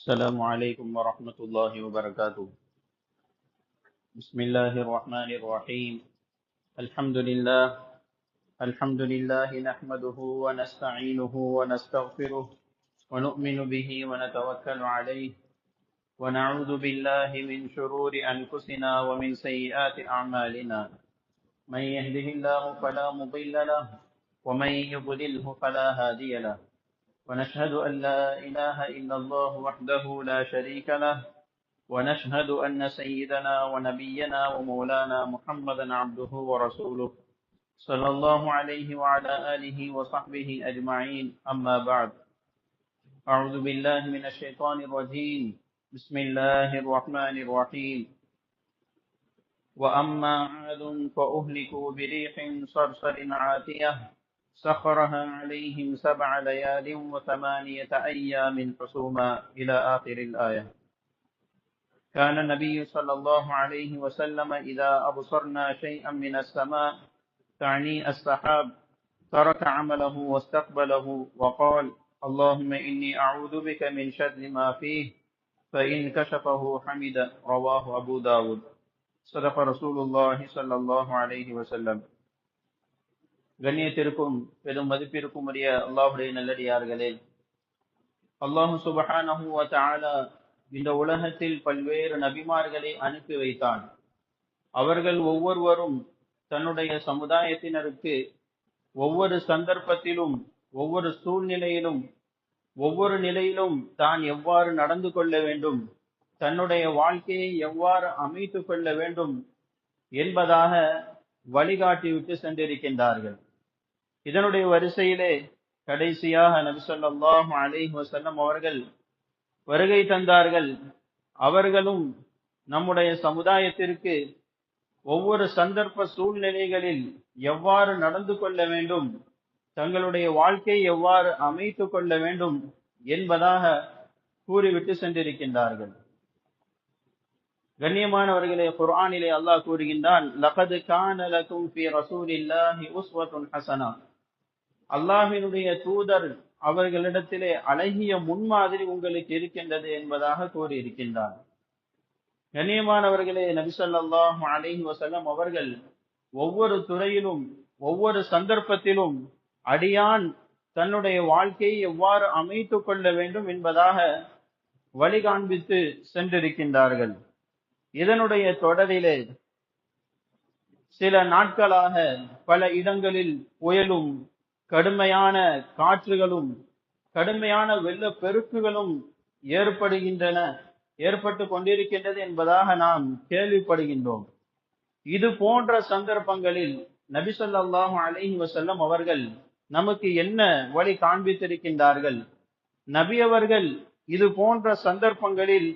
السلام عليكم ورحمة الله وبركاته. بسم الله الرحمن الرحيم. الحمد لله. الحمد لله نحمده ونستعينه ونستغفره ونؤمن به ونتوكل عليه. ونعوذ بالله من شرور أنفسنا ومن سيئات أعمالنا. من يهده الله فلا مضل له ومن يضلله فلا هادي له. ونشهد أن لا إله إلا الله وحده لا شريك له ونشهد أن سيدنا ونبينا ومولانا محمدا عبده ورسوله صلى الله عليه وعلى آله وصحبه أجمعين. أما بعد أعوذ بالله من الشيطان الرجيم. بسم الله الرحمن الرحيم. وأما عاد فأهلكوا بريح صرصر عاتية. سخرها عليهم سبع ليال وثمانية أيام حسوما إلى آخر الآية. كان النبي صلى الله عليه وسلم إذا أبصرنا شيئا من السماء تعني السحاب ترك عمله واستقبله وقال اللهم إني أعوذ بك من شر ما فيه فإن كشفه حمد. رواه أبو داود. صدق رسول الله صلى الله عليه وسلم. கண்ணியத்திற்கும் பெரும் மதிப்பிற்கும் உரிய அல்லாஹுடைய நல்லடியார்களே. அல்லாஹு சுபஹானஹு இந்த உலகத்தில் பல்வேறு நபிமார்களை அனுப்பி வைத்தான். அவர்கள் ஒவ்வொருவரும் தன்னுடைய சமுதாயத்தினருக்கு ஒவ்வொரு சந்தர்ப்பத்திலும் ஒவ்வொரு சூழ்நிலையிலும் ஒவ்வொரு நிலையிலும் தான் எவ்வாறு நடந்து கொள்ள வேண்டும் தன்னுடைய வாழ்க்கையை எவ்வாறு அமைத்து கொள்ள வேண்டும் என்பதாக வழிகாட்டிவிட்டு சென்றிருக்கின்றார்கள். இதனுடைய வரிசையிலே கடைசியாக நபிசல்லாஹு அலிஹ் வசல்லம் அவர்கள் வருகை தந்தார்கள். அவர்களும் நம்முடைய சமுதாயத்திற்கு ஒவ்வொரு சந்தர்ப்ப சூழ்நிலைகளில் எவ்வாறு நடந்து கொள்ள வேண்டும் தங்களுடைய வாழ்க்கை எவ்வாறு அமைத்துக் கொள்ள வேண்டும் என்பதாக கூறிவிட்டு சென்றிருக்கின்றார்கள். கண்ணியமானவர்களே குர்ஆனிலே அல்லாஹ் கூறுகின்றான் லகது கான லகும் ஃபீ ரசூலில்லாஹி உஸ்வத்துன் ஹசனா. அல்லாஹினுடைய தூதர் அவர்களிடத்திலே அழகிய முன்மாதிரி உங்களுக்கு இருக்கின்றது என்பதாக கூறியிருக்கின்றார். கண்ணியமானவர்களே நபிசல்லாஹு அலைஹி வசல்லம் அவர்கள் ஒவ்வொரு துறையிலும் ஒவ்வொரு சந்தர்ப்பத்திலும் அடியான் தன்னுடைய வாழ்க்கையை எவ்வாறு அமைத்துக் கொள்ள வேண்டும் என்பதாக வழி காண்பித்து சென்றிருக்கின்றார்கள். இதனுடைய தொடரிலே சில நாட்களாக பல இடங்களில் புயலும் கடுமையான காற்றுகளும் கடுமையான வெள்ள பெருக்குகளும் ஏற்படுகின்றன ஏற்பட்டு கொண்டிருக்கின்றது என்பதாக நாம் கேள்விப்படுகின்றோம். இது போன்ற சந்தர்ப்பங்களில் நபிசல்லாஹு அலைஹி வசல்லம் அவர்கள் நமக்கு என்ன வழி காண்பித்திருக்கின்றார்கள்? நபி அவர்கள் இது போன்ற சந்தர்ப்பங்களில்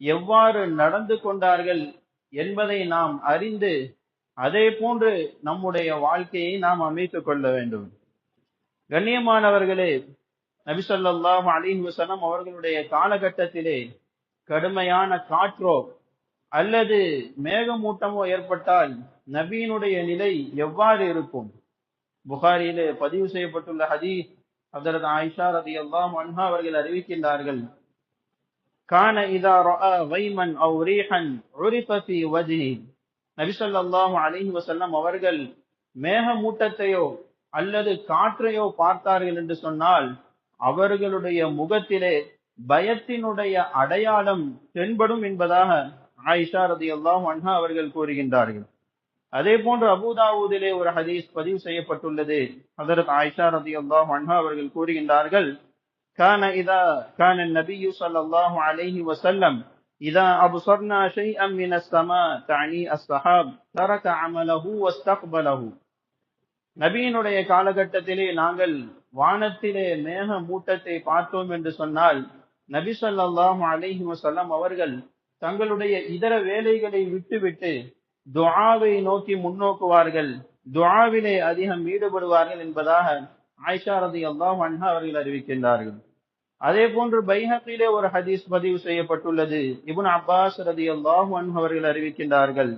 எவ்வாறு நடந்து கொண்டார்கள் என்பதை நாம் அறிந்து அதே போன்று நம்முடைய வாழ்க்கையை நாம் அமைத்துக் கொள்ள வேண்டும். கண்ணியமானவர்களே நபிசல்லாஹு அலிஹி வசனம் அவர்களுடைய காலகட்டத்திலே கடுமையான காற்றோ அல்லது மேகமூட்டமோ ஏற்பட்டால் நபியினுடைய நிலை எவ்வாறு இருக்கும்? புகாரியிலே பதிவு செய்யப்பட்டுள்ள ஹதீஸ் அதரது ஆயிஷா ரதி அல்லாம் அன்ஹா அவர்கள் அறிவிக்கின்றார்கள். கான இதா ரஅ வைமன் அவ் ரீஹன் உரிஃப ஃபீ நபிசல்லாஹு நபி வசல்லம் அவர்கள் மேகமூட்டத்தையோ அல்லது காற்றையோ பார்த்தார்கள் என்று சொன்னால் அவர்களுடைய முகத்திலே பயத்தினுடைய அடையாளம் தென்படும் என்பதாக ஆயிஷா ரதியல்லாஹு அன்ஹா அவர்கள் கூறுகின்றார்கள் அதே போன்று அபுதாவூதிலே ஒரு ஹதீஸ் பதிவு செய்யப்பட்டுள்ளது ஹதரத் ஆயிஷா ரதியல்லாஹு அன்ஹா அவர்கள் கூறுகின்றார்கள் كان إذا كان النبي صلى الله عليه وسلم إذا أبصرنا شيئا من السماء تعني السحاب ترك عمله واستقبله நபியினுடைய காலகட்டத்திலே நாங்கள் வானத்திலே மேக மூட்டத்தை பார்த்தோம் என்று சொன்னால் நபி சொல்லாஹு அலைஹி வசல்லாம் அவர்கள் தங்களுடைய இதர வேலைகளை விட்டுவிட்டு துவாவை நோக்கி முன்னோக்குவார்கள் துவாவிலே அதிகம் ஈடுபடுவார்கள் என்பதாக ஆயிஷா ரதி அல்லாஹ் அன்ஹா அவர்கள் அறிவிக்கின்றார்கள். அதே போன்று பைஹக்கிலே ஒரு ஹதீஸ் பதிவு செய்யப்பட்டுள்ளது இபுன் அப்பாஸ் ரதி அல்லாஹ் அன்ஹு அவர்கள் அறிவிக்கின்றார்கள்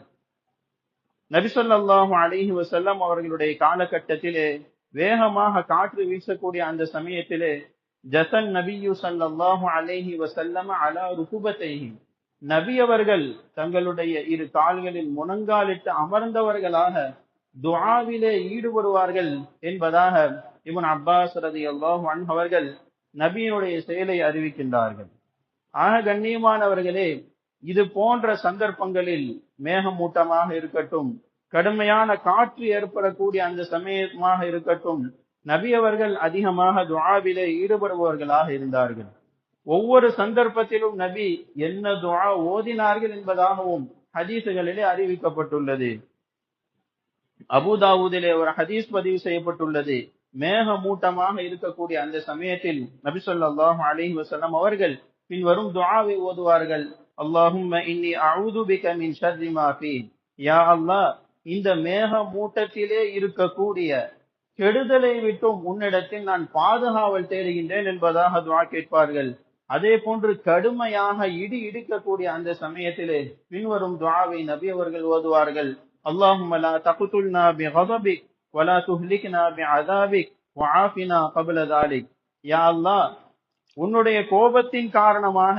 நபிசல்லாஹு அலிஹி வசல்லம் அவர்களுடைய காலகட்டத்திலே வேகமாக காற்று வீசக்கூடிய அந்த சமயத்திலே ஜசன் நபியு சல்லாஹு அலேஹி வஸல்லம அலா ருகுபத்தைஹி. நபி அவர்கள் தங்களுடைய இரு கால்களில் முனங்காலிட்டு அமர்ந்தவர்களாக துவாவிலே ஈடுபடுவார்கள் என்பதாக இவன் அப்பாஸ் ரலியல்லாஹு அன்ஹு அவர்கள் நபியினுடைய செயலை அறிவிக்கின்றார்கள். ஆக கண்ணியமானவர்களே இது போன்ற சந்தர்ப்பங்களில் மேகமூட்டமாக இருக்கட்டும். கடுமையான காற்று ஏற்படக்கூடிய அந்த சமயமாக இருக்கட்டும். நபி அவர்கள் அதிகமாக துவாவிலே ஈடுபடுபவர்களாக இருந்தார்கள். ஒவ்வொரு சந்தர்ப்பத்திலும் நபி என்ன துவா ஓதினார்கள் என்பதாகவும் ஹதீசுகளிலே அறிவிக்கப்பட்டுள்ளது. அபுதாவுதிலே ஒரு ஹதீஸ் பதிவு செய்யப்பட்டுள்ளது. மேகமூட்டமாக இருக்கக்கூடிய அந்த சமயத்தில் நபி சொல்லாஹு அலைஹி வஸல்லம் அவர்கள் பின்வரும் துவாவை ஓதுவார்கள். அல்லாஹும் இன்னி அழுதுபிக மின் ஷர்ரி யா அல்லாஹ் இந்த மேக மூட்டத்திலே இருக்கக்கூடிய கெடுதலை விட்டும் உன்னிடத்தில் நான் பாதுகாவல் தேடுகின்றேன் என்பதாக துவா கேட்பார்கள். அதே போன்று கடுமையாக இடி இடிக்கக்கூடிய அந்த சமயத்திலே பின்வரும் துவாவை நபி அவர்கள் ஓதுவார்கள். அல்லாஹும் லா தகுத்துல்னா பி ஹசபிக் வலா துஹ்லிக்னா பி அதாபிக் வஆஃபினா கபல யா அல்லாஹ் உன்னுடைய கோபத்தின் காரணமாக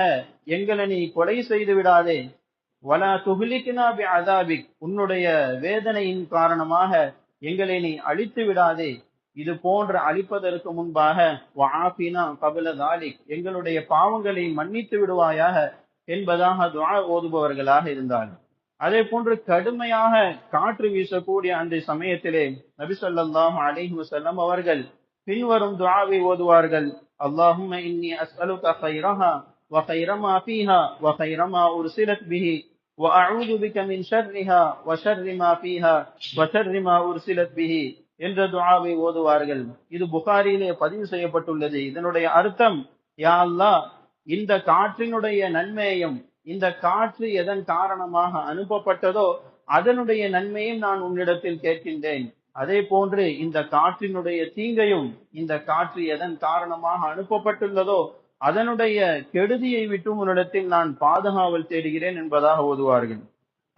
எங்களை நீ கொலை செய்து விடாதே. வலா துஹ்லிக்னா பி அதாபிக் உன்னுடைய வேதனையின் காரணமாக எங்களை நீ அழித்து விடாதே. இது போன்ற அழிப்பதற்கு முன்பாக வாபினா கபில தாலிக். எங்களுடைய பாவங்களை மன்னித்து விடுவாயாக என்பதாக துவா ஓதுபவர்களாக இருந்தார்கள். அதே போன்று கடுமையாக காற்று வீசக்கூடிய அந்த சமயத்திலே நபி ஸல்லல்லாஹு அலைஹி அவர்கள் பின்வரும் துஆவை ஓதுவார்கள் அல்லாஹும்ம இன்னி அஸ்அலுக கைரஹா وخير ما فيها وخير ما أرسلت به وأعوذ بك من شرها وشر ما فيها وشر ما أرسلت به என்ற துஆவை ஓதுவார்கள் இது புகாரியிலே பதிவு செய்யப்பட்டுள்ளது இதனுடைய அர்த்தம் யா அல்லாஹ் இந்த காற்றினுடைய நன்மையையும் இந்த காற்று எதன் காரணமாக அனுப்பப்பட்டதோ அதனுடைய நன்மையும் நான் உன்னிடத்தில் கேட்கின்றேன் அதே போன்று இந்த காற்றினுடைய தீங்கையும் இந்த காற்று எதன் காரணமாக அனுப்பப்பட்டுள்ளதோ அதனுடைய கெடுதியை விட்டு உன்னிடத்தில் நான் பாதுகாவல் தேடுகிறேன் என்பதாக ஓதுவார்கள்.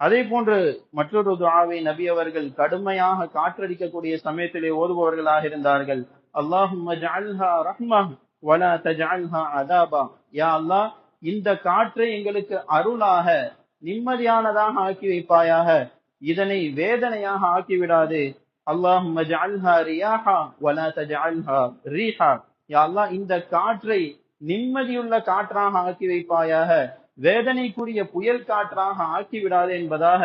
அதே போன்று மற்றொரு துவாவை நபி அவர்கள் கடுமையாக காற்றடிக்கக்கூடிய சமயத்திலே ஓதுபவர்களாக இருந்தார்கள். அல்லாஹும் ரஹ்மா அதாபா. யா அல்லாஹ் இந்த காற்றை எங்களுக்கு அருளாக நிம்மதியானதாக ஆக்கி வைப்பாயாக. இதனை வேதனையாக ஆக்கி விடாது அல்லாஹும் ரியாஹா வலா ரீஹா. யா அல்லாஹ் இந்த காற்றை நிம்மதியுள்ள காற்றாக ஆக்கி வைப்பாயாக. வேதனைக்குரிய புயல் காற்றாக ஆக்கி விடாது என்பதாக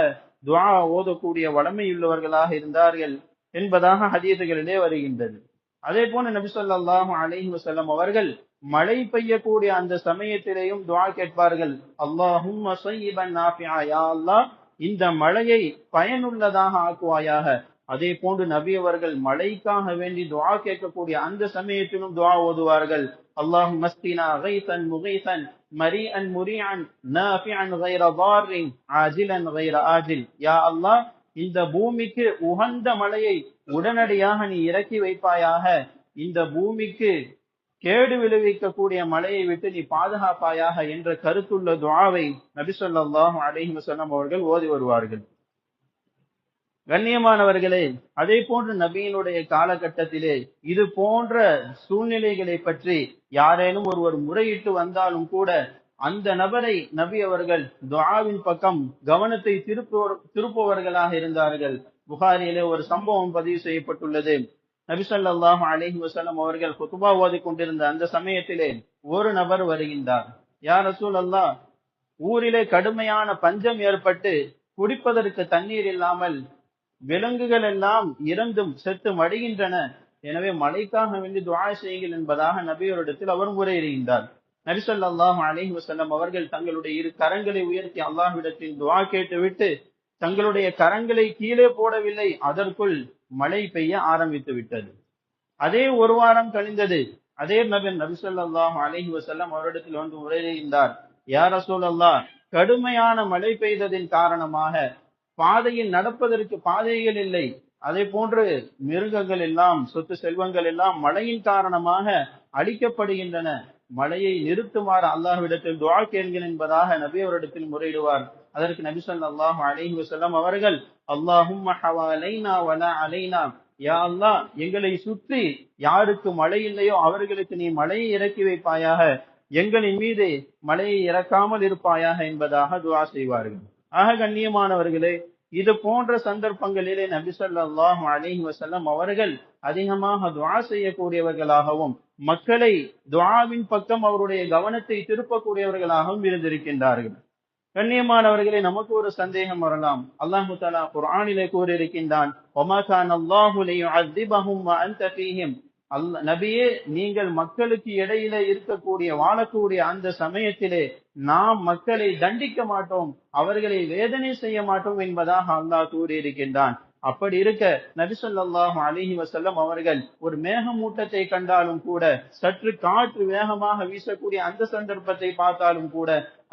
துவா ஓதக்கூடிய வளமையுள்ளவர்களாக இருந்தார்கள் என்பதாக ஹதீசுகளிலே வருகின்றது. அதே போல நபி சொல்லாஹு அலைஹி வசல்லம் அவர்கள் மழை பெய்யக்கூடிய அந்த சமயத்திலேயும் துவா கேட்பார்கள். அல்லாஹும் அல்லாஹ் இந்த மழையை பயனுள்ளதாக ஆக்குவாயாக. அதே போன்று நபி அவர்கள் மழைக்காக வேண்டி துவா கேட்கக்கூடிய அந்த சமயத்திலும் துவா ஓதுவார்கள். அல்லாஹ் மஸ்தினா கைசன் முகைசன் மரீஅன் முரீஅன் நாஃபிஅன் கைர தாரின் ஆஜிலன் கைர ஆஜில். யா அல்லாஹ் இந்த பூமிக்கு உகந்த மழையை உடனடியாக நீ இறக்கி வைப்பாயாக. இந்த பூமிக்கு கேடு விளைவிக்கக்கூடிய மழையை விட்டு நீ பாதுகாப்பாயாக என்ற கருத்துள்ள துவாவை நபி சொல்லாஹு அலைஹி வஸல்லம் அவர்கள் ஓதி வருவார்கள். கண்ணியமானவர்களே அதே போன்று நபியினுடைய காலகட்டத்திலே இது போன்ற சூழ்நிலைகளை பற்றி யாரேனும் ஒருவர் முறையிட்டு வந்தாலும் கூட அந்த நபரை நபி அவர்கள் துவாவின் பக்கம் கவனத்தை திருப்பவர் திருப்புவர்களாக இருந்தார்கள். புகாரியிலே ஒரு சம்பவம் பதிவு செய்யப்பட்டுள்ளது. நபி ஸல்லல்லாஹு அலைஹி வஸல்லம் அவர்கள் குத்துபா ஓதி கொண்டிருந்த அந்த சமயத்திலே ஒரு நபர் வருகின்றார். யார் ரசூல் அல்லாஹ் ஊரிலே கடுமையான பஞ்சம் ஏற்பட்டு குடிப்பதற்கு தண்ணீர் இல்லாமல் விலங்குகள் எல்லாம் இறந்தும் செத்து மடிகின்றன எனவே மழைக்காக வேண்டி துவா செய்யுங்கள் என்பதாக நபியோரிடத்தில் அவர் முறையிடுகின்றார். நபி ஸல்லல்லாஹு அலைஹி அவர்கள் தங்களுடைய இரு கரங்களை உயர்த்தி அல்லாஹ்விடத்தில் துவா கேட்டுவிட்டு தங்களுடைய கரங்களை கீழே போடவில்லை அதற்குள் மழை பெய்ய ஆரம்பித்து விட்டது. அதே ஒரு வாரம் கழிந்தது அதே நபர் நபி அல்லாஹ் அலைஹி அவரிடத்தில் வந்து முறையிடுகின்றார். யார் ரசூலல்லாஹ் கடுமையான மழை பெய்ததின் காரணமாக பாதையில் நடப்பதற்கு பாதைகள் இல்லை. அதே போன்று மிருகங்கள் எல்லாம் சொத்து செல்வங்கள் எல்லாம் மழையின் காரணமாக அழிக்கப்படுகின்றன. மழையை நிறுத்துமாறு அல்லாஹ்விடத்தில் துவா கேள்கிறேன் என்பதாக நபி அவரிடத்தில் முறையிடுவார். அதற்கு நபி அல்லாஹ் அலைஹி வசல்லாம் அவர்கள் அல்லாஹும் அலைனா. யா அல்லாஹ் எங்களை சுற்றி யாருக்கு மழை இல்லையோ அவர்களுக்கு நீ மழையை இறக்கி வைப்பாயாக. எங்களின் மீது மழையை இறக்காமல் இருப்பாயாக என்பதாக துவா செய்வார்கள். ஆக கண்ணியமானவர்களே இது போன்ற சந்தர்ப்பங்களிலே நபி ஸல்லல்லாஹு அலைஹி வஸல்லம் அவர்கள் அதிகமாக துவா செய்யக்கூடியவர்களாகவும் மக்களை துவாவின் பக்கம் அவருடைய கவனத்தை திருப்பக்கூடியவர்களாகவும் இருந்திருக்கின்றார்கள். கண்ணியமானவர்களே நமக்கு ஒரு சந்தேகம் வரலாம். அல்லாஹு தலா குர்ஆனிலே கூறியிருக்கின்றான் அல்ல நபியே நீங்கள் மக்களுக்கு இடையில இருக்கக்கூடிய வாழக்கூடிய அந்த சமயத்திலே நாம் மக்களை தண்டிக்க மாட்டோம் அவர்களை வேதனை செய்ய மாட்டோம் என்பதாக அல்லாஹ் கூறியிருக்கின்றான். அப்படி இருக்க நபிசல்லாஹு அலிஹி வசல்லம் அவர்கள் ஒரு மேகமூட்டத்தை கண்டாலும் கூட சற்று காற்று வேகமாக வீசக்கூடிய அந்த சந்தர்ப்பத்தை பார்த்தாலும் கூட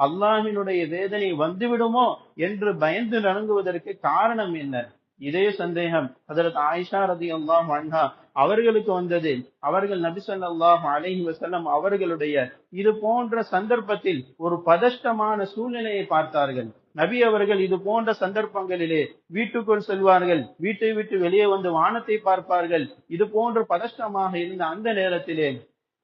அல்லாஹினுடைய வேதனை வந்துவிடுமோ என்று பயந்து நடுங்குவதற்கு காரணம் என்ன? இதே சந்தேகம். அதற்கு ஆயிஷா ரதியல்லாஹு அன்ஹா அவர்களுக்கு வந்தது. அவர்கள் நபி ஸல்லல்லாஹு அலஹி வசல்லம் அவர்களுடைய இது போன்ற சந்தர்ப்பத்தில் ஒரு பதஷ்டமான சூழ்நிலையை பார்த்தார்கள். நபி அவர்கள் இது போன்ற சந்தர்ப்பங்களிலே வீட்டுக்குள் செல்வார்கள். வீட்டை விட்டு வெளியே வந்து வானத்தை பார்ப்பார்கள். இது போன்ற பதஷ்டமாக இருந்த அந்த நேரத்திலே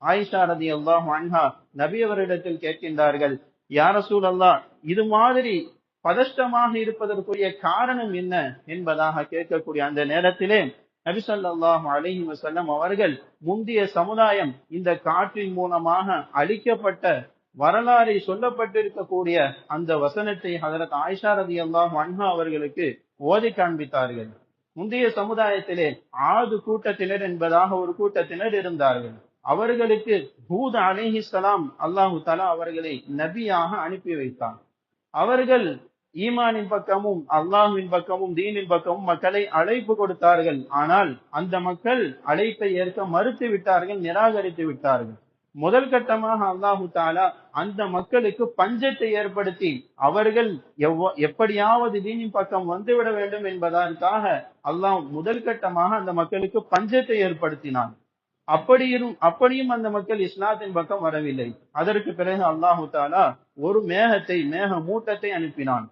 ஆயிஷா ரதி அல்லாஹ் அன்ஹா நபி அவரிடத்தில் கேட்கின்றார்கள் யார சூழல்லா இது மாதிரி பதஷ்டமாக இருப்பதற்குரிய காரணம் என்ன என்பதாக கேட்கக்கூடிய அந்த நேரத்திலே நபி அலஹி வசல்லம் அவர்கள் முந்தைய சமுதாயம் இந்த காற்றின் மூலமாக அழிக்கப்பட்ட வரலாறை சொல்லப்பட்டிருக்கக்கூடிய அந்த வசனத்தை ஹதரத் ஆயிஷா ரதியல்லாஹு அன்ஹா அவர்களுக்கு ஓதி காண்பித்தார்கள். முந்தைய சமுதாயத்திலே ஆது கூட்டத்தினர் என்பதாக ஒரு கூட்டத்தினர் இருந்தார்கள். அவர்களுக்கு ஹூத் அலைஹிஸ்ஸலாம் அல்லாஹு தலா அவர்களை நபியாக அனுப்பி வைத்தான். அவர்கள் ஈமானின் பக்கமும் அல்லாஹ்வின் பக்கமும் தீனின் பக்கமும் மக்களை அழைப்பு கொடுத்தார்கள். ஆனால் அந்த மக்கள் அழைப்பை ஏற்க மறுத்து விட்டார்கள் நிராகரித்து விட்டார்கள். முதல் கட்டமாக அல்லாஹு தாலா அந்த மக்களுக்கு பஞ்சத்தை ஏற்படுத்தி அவர்கள் எவ்வ- எப்படியாவது தீனின் பக்கம் வந்துவிட வேண்டும் என்பதற்காக அல்லாஹ் முதல் கட்டமாக அந்த மக்களுக்கு பஞ்சத்தை ஏற்படுத்தினான். அப்படியும் அப்படியும் அந்த மக்கள் இஸ்லாத்தின் பக்கம் வரவில்லை. அதற்கு பிறகு அல்லாஹு தாலா ஒரு மேகத்தை மேக மூட்டத்தை அனுப்பினான்.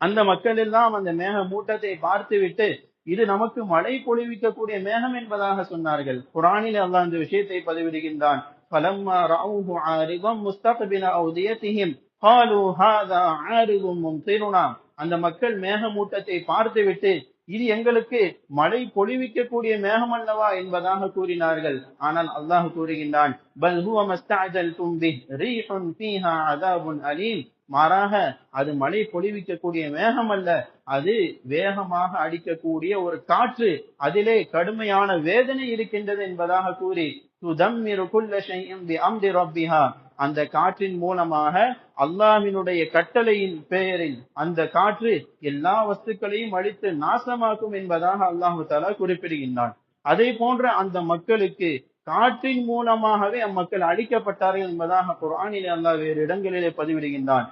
அந்த மக்கள் எல்லாம் அந்த மேக மூட்டத்தை பார்த்துவிட்டு இது நமக்கு மழை பொழிவிக்கக்கூடிய மேகம் என்பதாக சொன்னார்கள் குரானில் அல்லாஹ் இந்த விஷயத்தை பதிவிடுகின்றான் فَلَمَّا رَأَوْهُ عَارِضًا مُسْتَقْبِلَ أَوْدِيَتِهِمْ قَالُوا هَذَا عَارِضٌ مُمْطِرُنَا அந்த மக்கள் மேகமூட்டத்தை பார்த்துவிட்டு இது எங்களுக்கு மழை பொழிவிக்கக்கூடிய மேகம் அல்லவா என்பதாக கூறினார்கள் ஆனால் அல்லாஹ் கூறுகின்றான் பல் ஹுவ மஸ்தஅஜல்தும் பிஹ் ரீஹுன் ஃபீஹா அஸாபுன் அலீம் மாறாக அது மழை பொழிவிக்கக்கூடிய மேகம் அல்ல அது வேகமாக அடிக்கக்கூடிய ஒரு காற்று. அதிலே கடுமையான வேதனை இருக்கின்றது என்பதாக கூறி துதம்மிரு குல்ல ரப்பிஹா. அந்த காற்றின் மூலமாக அல்லாஹினுடைய கட்டளையின் பெயரில் அந்த காற்று எல்லா வஸ்துக்களையும் அழித்து நாசமாக்கும் என்பதாக அல்லாஹு தஆலா குறிப்பிடுகின்றான். அதே போன்ற அந்த மக்களுக்கு காற்றின் மூலமாகவே அம்மக்கள் அழிக்கப்பட்டார்கள் என்பதாக குரானில் அல்லா வேறு இடங்களிலே பதிவிடுகின்றான்.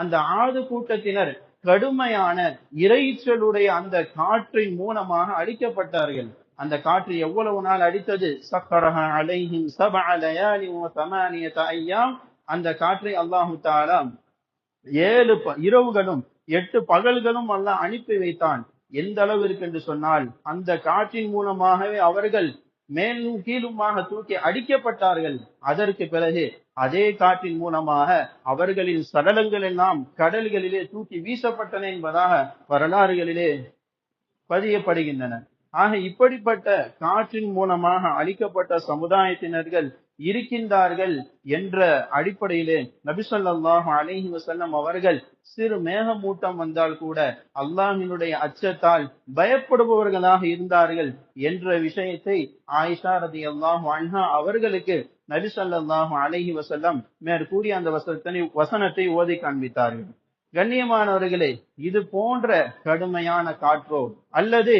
அந்த ஆது கூட்டத்தினர் கடுமையான இறைச்சலுடைய அந்த காற்றின் மூலமாக அழிக்கப்பட்டார்கள். அந்த காற்று எவ்வளவு நாள் அடித்தது சக்கரஹ அலைஹிம் சப அலயாலி சமானிய ஐயாம். அந்த காற்றை அல்லாஹு தாலா ஏழு இரவுகளும் எட்டு பகல்களும் அல்லாஹ் அனுப்பி வைத்தான். எந்த அளவிற்கு என்று சொன்னால் அந்த காற்றின் மூலமாகவே அவர்கள் மேலும் கீழுமாக தூக்கி அடிக்கப்பட்டார்கள். அதற்கு பிறகு அதே காற்றின் மூலமாக அவர்களின் சடலங்கள் எல்லாம் கடல்களிலே தூக்கி வீசப்பட்டன என்பதாக வரலாறுகளிலே பதியப்படுகின்றன. ஆக இப்படிப்பட்ட காற்றின் மூலமாக அழிக்கப்பட்ட சமுதாயத்தினர்கள் இருக்கின்றார்கள் என்ற அடிப்படையிலே நபி ஸல்லல்லாஹு அலைஹி வஸல்லம் அவர்கள் சிறு மேகமூட்டம் வந்தால் கூட அல்லாஹினுடைய அச்சத்தால் பயப்படுபவர்களாக இருந்தார்கள் என்ற விஷயத்தை ஆயிஷா ரதியல்லாஹு அன்ஹா அவர்களுக்கு நபி ஸல்லல்லாஹு அலைஹி வஸல்லம் மேற்கூறிய அந்த வசனத்தினை வசனத்தை ஓதி காண்பித்தார்கள். கண்ணியமானவர்களே இது போன்ற கடுமையான காற்றோ அல்லது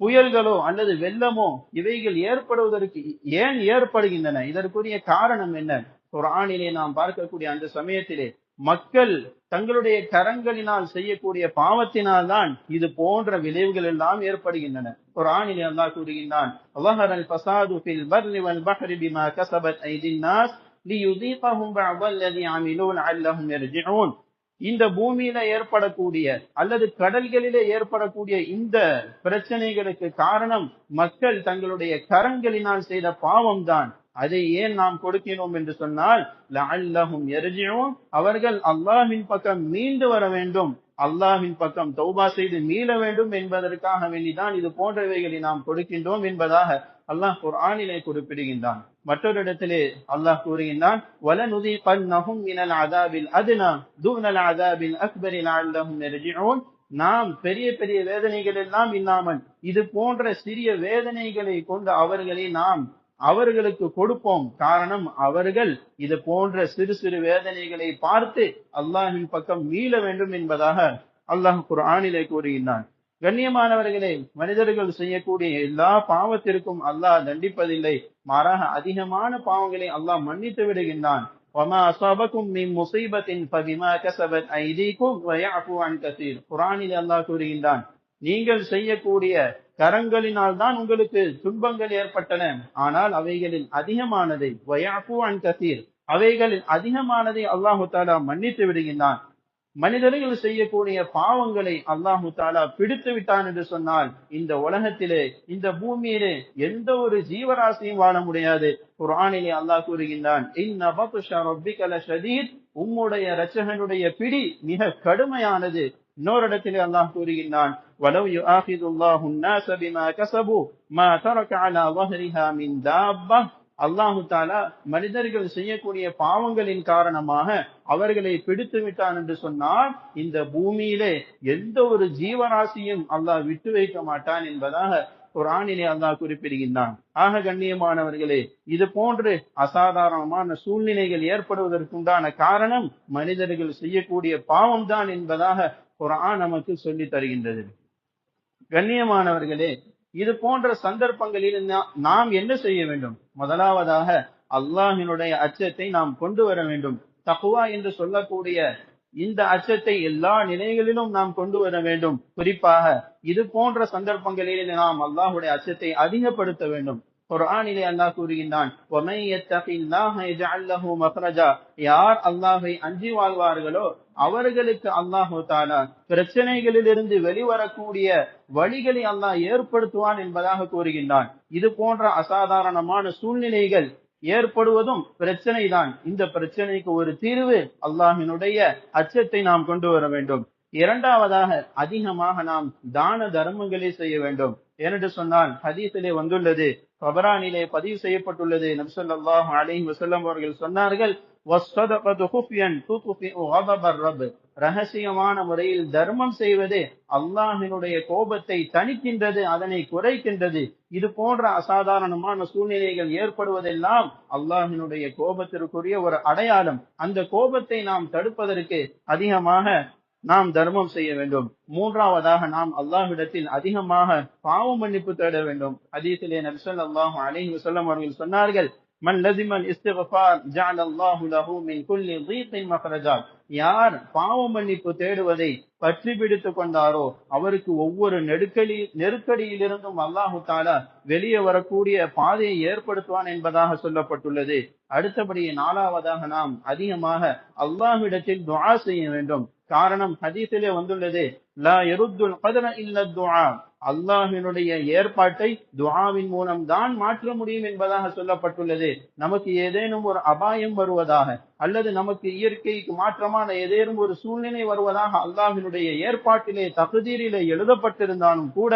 புயல்களோ அல்லது வெள்ளமோ இவைகள் ஏற்படுவதற்கு ஏன் ஏற்படுகின்றன? இதற்குரிய காரணம் என்ன? ஒரு ஆணிலே நாம் பார்க்கக்கூடிய அந்த சமயத்திலே மக்கள் தங்களுடைய கரங்களினால் செய்யக்கூடிய பாவத்தினால் தான் இது போன்ற விளைவுகள் எல்லாம் ஏற்படுகின்றன. ஒரு ஆணிலே அல்லாஹ் கூறுகின்றான் அல்லாஹ் இந்த பூமியில ஏற்படக்கூடிய அல்லது கடல்களிலே ஏற்படக்கூடிய இந்த பிரச்சனைகளுக்கு காரணம் மக்கள் தங்களுடைய கரங்களினால் செய்த பாவம் தான் அதை ஏன் நாம் கொடுக்கினோம் என்று சொன்னால் அல்லாஹும் எரிஞ்சியும் அவர்கள் அல்லாஹின் பக்கம் மீண்டு வர வேண்டும். அல்லாஹின் பக்கம் தௌபா செய்து மீள வேண்டும் என்பதற்காக வேண்டிதான் இது போன்றவைகளை நாம் கொடுக்கின்றோம் என்பதாக அல்லாஹ் குர்ஆனிலே குறிப்பிடுகின்றான். மற்றொரு இடத்திலே அல்லாஹ் கூறுகின்றான் நாம் பெரிய பெரிய வேதனைகள் எல்லாம் இல்லாமல் இது போன்ற சிறிய வேதனைகளை கொண்டு அவர்களை நாம் அவர்களுக்கு கொடுப்போம். காரணம் அவர்கள் இது போன்ற சிறு சிறு வேதனைகளை பார்த்து அல்லாஹின் பக்கம் மீள வேண்டும் என்பதாக அல்லாஹ் குர்ஆனிலே கூறுகின்றான். கண்ணியமானவர்களே மனிதர்கள் செய்யக்கூடிய எல்லா பாவத்திற்கும் அல்லாஹ் தண்டிப்பதில்லை. மாறாக அதிகமான பாவங்களை அல்லாஹ் மன்னித்து விடுகின்றான். கூறுகின்றான் நீங்கள் செய்யக்கூடிய கரங்களினால் தான் உங்களுக்கு துன்பங்கள் ஏற்பட்டன. ஆனால் அவைகளில் அதிகமானதை வயாபு அன் கசீர். அவைகளில் அதிகமானதை அல்லாஹு தாலா மன்னித்து விடுகின்றான். மனிதர்கள் செய்யக்கூடிய பாவங்களை அல்லாஹு தாலா பிடித்து விட்டான் என்று சொன்னால் இந்த உலகத்திலே இந்த பூமியிலே எந்த ஒரு ஜீவராசியும் வாழ முடியாது குர்ஆனிலே அல்லாஹ் கூறுகின்றான் இன்ன பத்ஷ ரப்பிக லஷதீத் உம்முடைய இரட்சகனுடைய பிடி மிக கடுமையானது இன்னொரு இடத்திலே அல்லாஹ் கூறுகின்றான் وَلَوْ يُؤَاخِذُ اللَّهُ النَّاسَ بِمَا كَسَبُوا مَا تَرَكَ عَلَى ظَهْرِهَا مِنْ دَابَّةٍ அல்லாஹு தாலா மனிதர்கள் செய்யக்கூடிய பாவங்களின் காரணமாக அவர்களை பிடித்து விட்டான் என்று சொன்னால் இந்த பூமியிலே எந்த ஒரு ஜீவராசியும் அல்லாஹ் விட்டு வைக்க மாட்டான் என்பதாக குரானிலே அல்லாஹ் குறிப்பிடுகின்றான். ஆக கண்ணியமானவர்களே இது போன்று அசாதாரணமான சூழ்நிலைகள் ஏற்படுவதற்குண்டான காரணம் மனிதர்கள் செய்யக்கூடிய பாவம் தான் என்பதாக குரான் நமக்கு சொல்லி தருகின்றது. கண்ணியமானவர்களே இது போன்ற சந்தர்ப்பங்களில் நாம் என்ன செய்ய வேண்டும்? முதலாவதாக அல்லாஹினுடைய அச்சத்தை நாம் கொண்டு வர வேண்டும். தகுவா என்று சொல்லக்கூடிய இந்த அச்சத்தை எல்லா நிலைகளிலும் நாம் கொண்டு வர வேண்டும். குறிப்பாக இது போன்ற சந்தர்ப்பங்களில் நாம் அல்லாஹுடைய அச்சத்தை அதிகப்படுத்த வேண்டும். குரானிலே அல்லாஹ் கூறுகின்றான் யார் அல்லாஹை அஞ்சி வாழ்வார்களோ அவர்களுக்கு அல்லாஹு தாலா பிரச்சனைகளிலிருந்து வெளிவரக்கூடிய வழிகளை அல்லாஹ் ஏற்படுத்துவான் என்பதாக கூறுகின்றான். இது போன்ற அசாதாரணமான சூழ்நிலைகள் ஏற்படுவதும் பிரச்சனை தான் இந்த பிரச்சனைக்கு ஒரு தீர்வு அல்லாஹினுடைய அச்சத்தை நாம் கொண்டு வர வேண்டும். இரண்டாவதாக அதிகமாக நாம் தான தர்மங்களை செய்ய வேண்டும். ஏனென்று சொன்னால் ஹதீஸிலே வந்துள்ளது பபரானிலே பதிவு செய்யப்பட்டுள்ளது. நபிசல்லாஹ் அலிஹி வசல்லம் அவர்கள் சொன்னார்கள் "வஸ்ஸதகத்து ரகசியமான முறையில் தர்மம் செய்வது அல்லாஹினுடைய கோபத்தை தணிக்கின்றது அதனை குறைக்கின்றது. இது போன்ற அசாதாரணமான சூழ்நிலைகள் ஏற்படுவதெல்லாம் அல்லாஹினுடைய கோபத்திற்குரிய ஒரு அடையாளம். அந்த கோபத்தை நாம் தடுப்பதற்கு அதிகமாக நாம் தர்மம் செய்ய வேண்டும். மூன்றாவதாக நாம் அல்லாஹ்விடத்தில் அதிகமாக பாவ மன்னிப்பு தேட வேண்டும். அதீசிலே நபி அல்லாஹும் அலைஹி வசல்லம் அவர்கள் சொன்னார்கள் மன் லஸிமல் இஸ்திகஃபார் ஜஅல அல்லாஹு லஹு மின் குல்லி தீகின் மக்ரஜா யார் பாவ மன்னிப்பு தேடுவதை பற்றி பிடித்துக் கொண்டாரோ அவருக்கு ஒவ்வொரு நெருக்கடி நெருக்கடியிலிருந்தும் அல்லாஹு தாலா வெளியே வரக்கூடிய பாதையை ஏற்படுத்துவான் என்பதாக சொல்லப்பட்டுள்ளது. அடுத்தபடி நாலாவதாக நாம் அதிகமாக அல்லாஹ்விடத்தில் துஆ செய்ய வேண்டும். காரணம் ஹதீஸிலே வந்துள்ளது லா யருத்துல் கதர இல்ல துஆ. அல்லாஹினுடைய ஏற்பாட்டை துவாவின் மூலம் தான் மாற்ற முடியும் என்பதாக சொல்லப்பட்டுள்ளது. நமக்கு ஏதேனும் ஒரு அபாயம் வருவதாக அல்லது நமக்கு இயற்கைக்கு மாற்றமான ஏதேனும் ஒரு சூழ்நிலை வருவதாக அல்லாஹினுடைய ஏற்பாட்டிலே தகுதீரிலே எழுதப்பட்டிருந்தாலும் கூட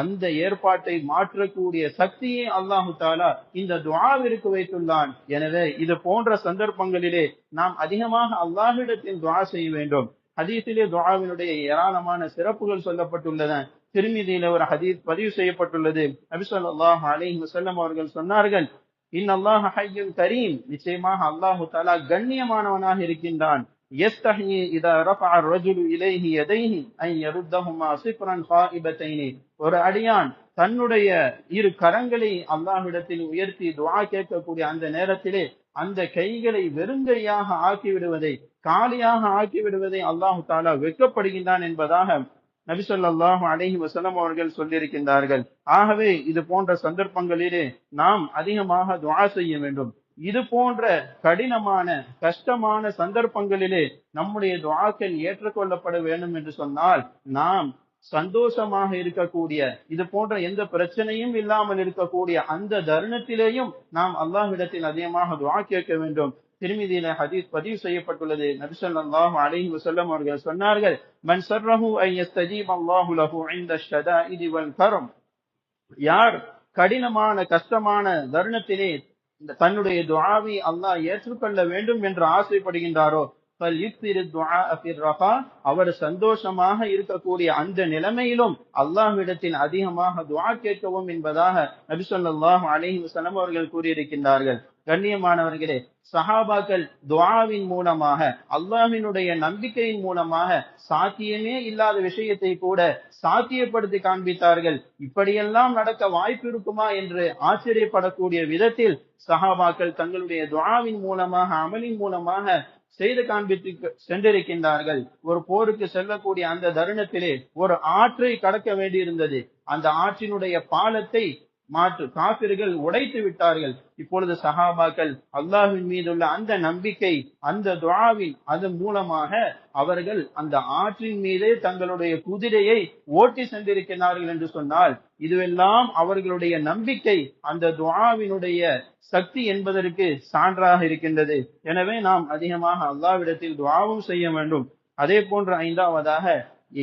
அந்த ஏற்பாட்டை மாற்றக்கூடிய சக்தியை அல்லாஹு தாலா இந்த துவாவிற்கு வைத்துள்ளான். எனவே இது போன்ற சந்தர்ப்பங்களிலே நாம் அதிகமாக அல்லாஹிடத்தில் துவா செய்ய வேண்டும். ஹதீஸிலே துவாவினுடைய ஏராளமான சிறப்புகள் சொல்லப்பட்டுள்ளன. திருமிதியில ஒரு ஹதீஸ் பதிவு செய்யப்பட்டுள்ளது நபி ஸல்லல்லாஹு அலைஹி வஸல்லம் அவர்கள் சொன்னார்கள் இன் அல்லாஹ் ஹய்யுன் கரீம் நிச்சயமாக அல்லாஹு தஆலா கண்ணியமானவனாக இருக்கின்றான் يستحيي إذا رفع الرجل إليه يديه أن يردهما صفرا خائبتين ஒரு அடியான் தன்னுடைய இரு கரங்களை அல்லாஹ்விடத்தில் உயர்த்தி துஆ கேட்கக்கூடிய அந்த நேரத்திலே அந்த கைகளை வெறுங்கையாக ஆக்கி விடுவதை காலியாக ஆக்கி விடுவதை அல்லாஹு தாலா வெட்கப்படுகின்றான் என்பதாக நபி அலஹி வசலம் அவர்கள் சொல்லியிருக்கின்றார்கள் ஆகவே இது போன்ற சந்தர்ப்பங்களிலே நாம் அதிகமாக துவா செய்ய வேண்டும். இது போன்ற கடினமான கஷ்டமான சந்தர்ப்பங்களிலே நம்முடைய துவாக்கள் ஏற்றுக்கொள்ளப்பட வேண்டும் என்று சொன்னால் நாம் சந்தோஷமாக இருக்கக்கூடிய இது போன்ற எந்த பிரச்சனையும் இல்லாமல் இருக்கக்கூடிய அந்த தருணத்திலேயும் நாம் அல்லாஹ்விடத்தில் அதிகமாக துவா கேட்க வேண்டும். திருமிதியில ஹதீஸ் பதிவு செய்யப்பட்டுள்ளது. நபிசல்லாஹு அலைஹி வஸல்லம் அவர்கள் சொன்னார்கள் மன் சர்ரஹு ஐ யஸ்தஜீப் அல்லாஹு லஹு இன்த ஷதாஇதி வல் கரம். யார் கடினமான கஷ்டமான தருணத்திலே இந்த தன்னுடைய துஆவை அல்லாஹ் ஏற்றுக்கொள்ள வேண்டும் என்று ஆசைப்படுகின்றாரோ அவர் சந்தோஷமாக இருக்கக்கூடிய அந்த நிலைமையிலும் அல்லாஹ்விடத்தில் அதிகமாக துவா கேட்கவும் என்பதாக நபிசொல்லாஹ் அலஹி வசலம் அவர்கள் கூறியிருக்கின்றார்கள். கண்ணியமானவர்களே சஹாபாக்கள் துவாவின் மூலமாக அல்லாஹினுடைய நம்பிக்கையின் மூலமாக சாத்தியமே இல்லாத விஷயத்தை கூட சாத்தியப்படுத்தி காண்பித்தார்கள். இப்படியெல்லாம் நடக்க வாய்ப்பு இருக்குமா என்று ஆச்சரியப்படக்கூடிய விதத்தில் சஹாபாக்கள் தங்களுடைய துவாவின் மூலமாக அமலின் மூலமாக செய்து காண்பித்து சென்றிருக்கின்றார்கள். ஒரு போருக்கு செல்லக்கூடிய அந்த தருணத்திலே ஒரு ஆற்றை கடக்க வேண்டியிருந்தது. அந்த ஆற்றினுடைய பாலத்தை மாற்று காபிர்கள் உடைத்து விட்டார்கள். இப்பொழுது சஹாபாக்கள் அல்லாஹ்வின் மீதுள்ள அந்த நம்பிக்கை அந்த துவாவின் அதன் மூலமாக அவர்கள் அந்த ஆற்றின் மீதே தங்களுடைய குதிரையை ஓட்டி சென்றிருக்கிறார்கள் என்று சொன்னால் இதுவெல்லாம் அவர்களுடைய நம்பிக்கை அந்த துவாவினுடைய சக்தி என்பதற்கு சான்றாக இருக்கின்றது. எனவே நாம் அதிகமாக அல்லாவிடத்தில் துவாவும் செய்ய வேண்டும். அதே போன்று ஐந்தாவதாக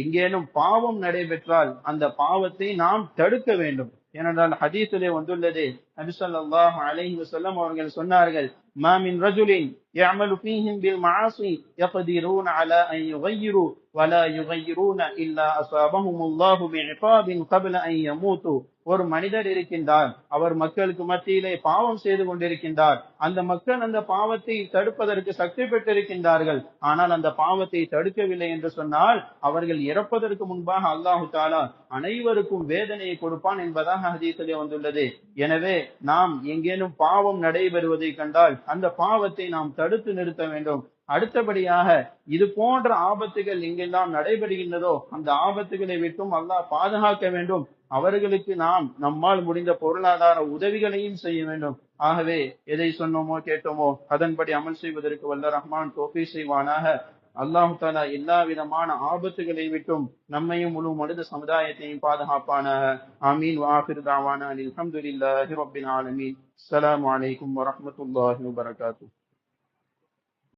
எங்கேனும் பாவம் நடைபெற்றால் அந்த பாவத்தை நாம் தடுக்க வேண்டும். ஏனென்றால் ஹதீஸிலே வந்துள்ளது நபி ஸல்லல்லாஹு அலைஹி வஸல்லம் அவர்கள் சொன்னார்கள் ما من رجل يعمل فيهم بالمعاصي يقدرون على أن يغيروا ولا يغيرون إلا أصابهم الله بعقاب قبل أن يموتوا ஒரு மனிதர் இருக்கின்றார். அவர் மக்களுக்கு மத்தியிலே பாவம் செய்து கொண்டிருக்கின்றார். அந்த மக்கள் அந்த பாவத்தை தடுப்பதற்கு சக்தி பெற்றிருக்கின்றார்கள். ஆனால் அந்த பாவத்தை தடுக்கவில்லை என்று சொன்னால் அவர்கள் இறப்பதற்கு முன்பாக அல்லாஹு தாலா அனைவருக்கும் வேதனையை கொடுப்பான் என்பதாக ஹதீஸிலே வந்துள்ளது. எனவே நாம் எங்கேனும் பாவம் நடைபெறுவதை கண்டால் அந்த பாவத்தை நாம் தடுத்து நிறுத்த வேண்டும். அடுத்தபடியாக இது போன்ற ஆபத்துகள் எங்கெல்லாம் நடைபெறுகின்றதோ அந்த ஆபத்துகளை விட்டும் அல்லாஹ் பாதுகாக்க வேண்டும். அவர்களுக்கு நாம் நம்மால் முடிந்த பொருளாதார உதவிகளையும் செய்ய வேண்டும். ஆகவே எதை சொன்னோமோ கேட்டோமோ அதன்படி அமல் செய்வதற்கு வல்ல ரஹ்மான் தோஃபி செய்வானாக. அல்லாஹு தாலா எல்லா விதமான ஆபத்துகளை விட்டும் நம்மையும் முழு மனித சமுதாயத்தையும் பாதுகாப்பானாக. ஆமீன். வாஹிர் தாவானா அல்ஹம்துலில்லாஹி ரபின் ஆலமீன். அஸ்லாம் வலைக்கம் வரமத்துல்லாஹி வரகாத்தூ